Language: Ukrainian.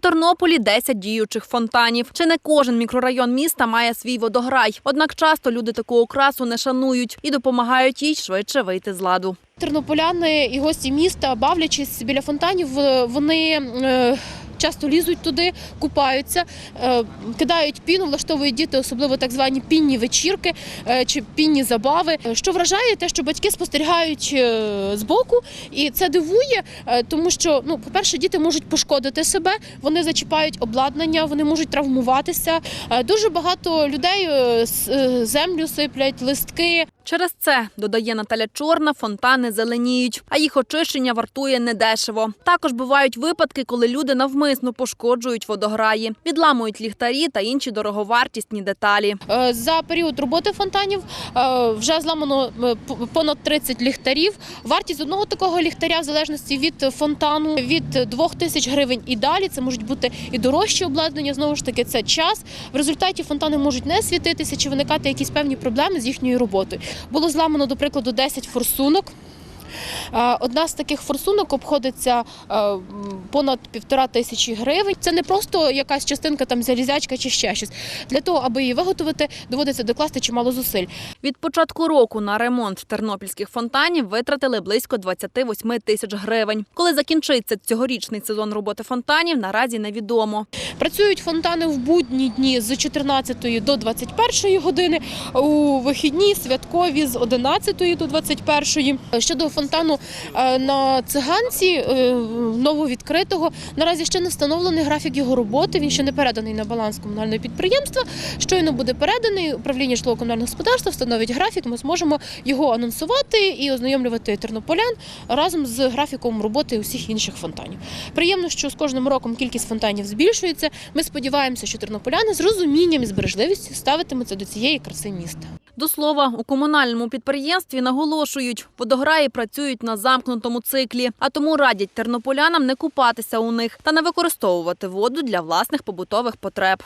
Тернополі 10 діючих фонтанів. Чи не кожен мікрорайон міста має свій водограй? Однак часто люди таку окрасу не шанують і допомагають їй швидше вийти з ладу. Тернополяни і гості міста, бавлячись біля фонтанів, вони е, часто лізуть туди, купаються, е, кидають піну, влаштовують діти, особливо так звані пінні вечірки е, чи пінні забави. Е, Що вражає, те, що батьки спостерігають збоку, і це дивує, тому що, ну, по-перше, діти можуть пошкодити себе, вони зачіпають обладнання, вони можуть травмуватися. Дуже багато людей землю сиплять, листки. Через це, додає Наталя Чорна, фонтани зеленіють, а їх очищення вартує недешево. Також бувають випадки, коли люди навмисно пошкоджують водограї, відламують ліхтарі та інші дороговартісні деталі. Е, За період роботи фонтанів е, вже зламано е, понад 30 ліхтарів. Вартість одного такого ліхтаря, в залежності від фонтану, від 2 тисяч гривень і далі. Це можуть бути і дорожче обладнання. Знову ж таки, це час. В результаті фонтани можуть не світитися чи виникати якісь певні проблеми з їхньою роботою. Було зламано, до прикладу, 10 форсунок. Е, Одна з таких форсунок обходиться е, понад півтора тисячі гривень. Це не просто якась частинка там залізячка чи ще щось. Для того, аби її виготовити, доводиться докласти чимало зусиль. Від початку року на ремонт тернопільських фонтанів витратили близько 28 тисяч гривень. Коли закінчиться цьогорічний сезон роботи фонтанів, наразі невідомо. Працюють фонтани в будні дні з 14 до 21 години, у вихідні святкові з 11 до 21. Щодо фонтану е, на циганці е, нововідкритого, наразі ще не встановлений графік його роботи. Він ще не переданий на баланс комунального підприємства. Щойно буде переданий управління житлово-комунального господарства, встановить графік. Ми зможемо його анонсувати і ознайомлювати тернополян разом з графіком роботи усіх інших фонтанів. Приємно, що з кожним роком кількість фонтанів збільшується. Ми сподіваємося, що тернополяни з розумінням і збережливістю ставитимуться до цієї краси міста. До слова, у комунальному підприємстві наголошують, водограї працюють на замкнутому циклі, а тому радять тернополянам не купатися у них та не використовувати воду для власних побутових потреб.